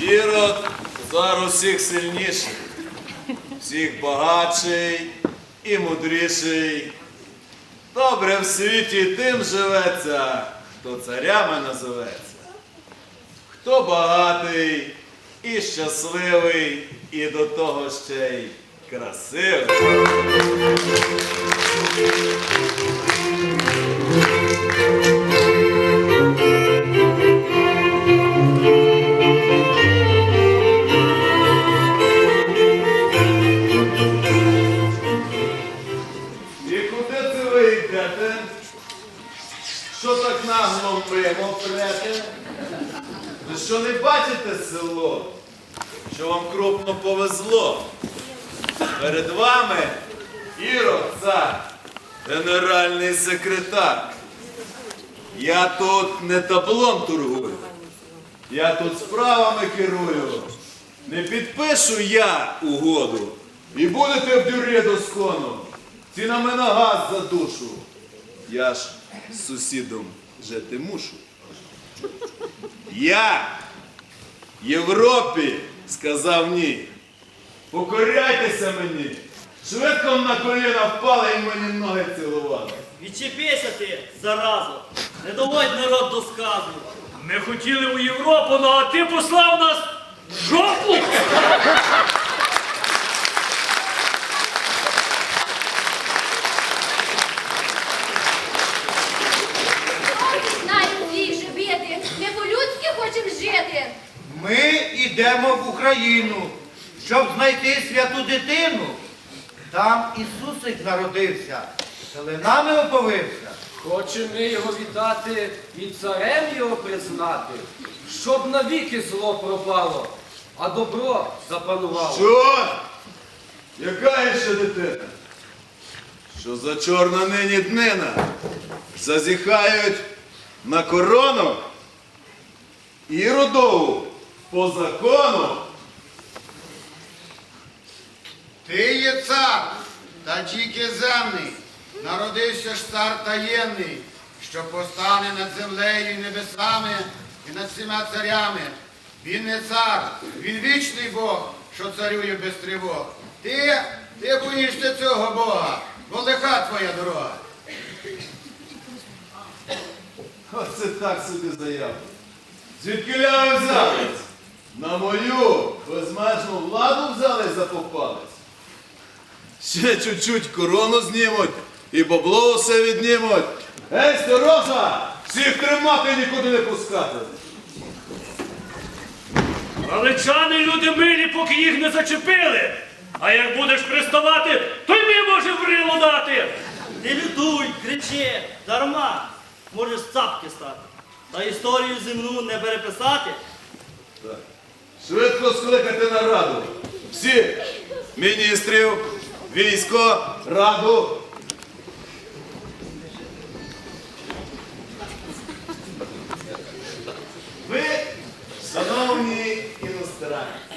Ірод цар усіх сильніший, всіх багатший і мудріший. Добре в світі тим живеться, хто царями називеться. Хто багатий і щасливий, і до того ще й красивий. Нагло прете? Ви що не бачите село? Що вам крупно повезло? Перед вами Ірод цар, генеральний секретар. Я тут не таблом торгую. Я тут справами керую. Не підпишу я угоду. І будете в дюрі доскону. Цінами на газ за душу. Я ж сусідом жити мушу. Я Європі сказав ні. Покоряйтеся мені. Швидко на коліна впали і мені ноги цілували. Відчепися ти, заразу, не доводь народ до сказу. Ми хотіли у Європу, ну а ти послав нас в жопу. Знають всі же біди, ми по-людськи хочемо жити. Ми йдемо в Україну, щоб знайти святу дитину. Там Ісусик народився, селенами оповився. Хочемо його вітати і царем його признати, щоб навіки зло пропало, а добро запанувало. Що? Яка ще дитина? Що за чорна нині днина? Зазіхають на корону і родову по закону. Ти є цар, та тільки земний, народився ж цар таємний, що постане над землею і небесами і над всіма царями. Він не цар, він вічний Бог, що царює без тривог. Ти, ти боїшся цього Бога, бо лиха твоя дорога. Оце так собі заяву. Звідки ви взялись? На мою безмежну владу взялись за попалець. Ще чуть-чуть корону знімуть і бабло усе віднімуть. Ей, сторожа! Всіх тримати нікуди не пускати. Галичани люди милі, поки їх не зачепили. А як будеш приставати, то й ми можемо в рило дати. Не лютуй, кричи, дарма, можеш цапки стати. Та історію земну не переписати. Так. Швидко скликати нараду. Всі міністрів, військо, раду. Ви, шановні іностранці,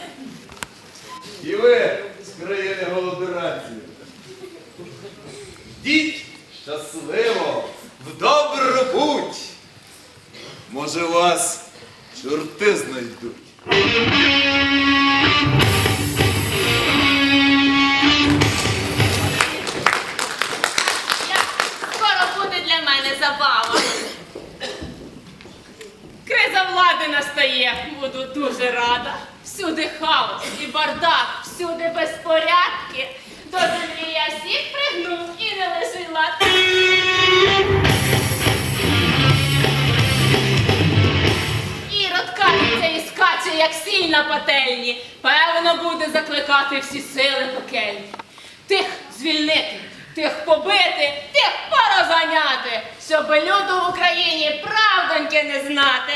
і ви з країни голодорації. Йдіть щасливо, в добру путь. Може вас чорти знайдуть. Скоро буде для мене забава. Криза влади настає, буду дуже рада. Всюди хаос і бардак, всюди безпорядки. До землі я всіх пригнув і не лишив сіль пательні. Певно, буде закликати всі сили пекельні. Тих звільнити, тих побити, тих порозганяти, щоб люду в Україні правдоньки не знати.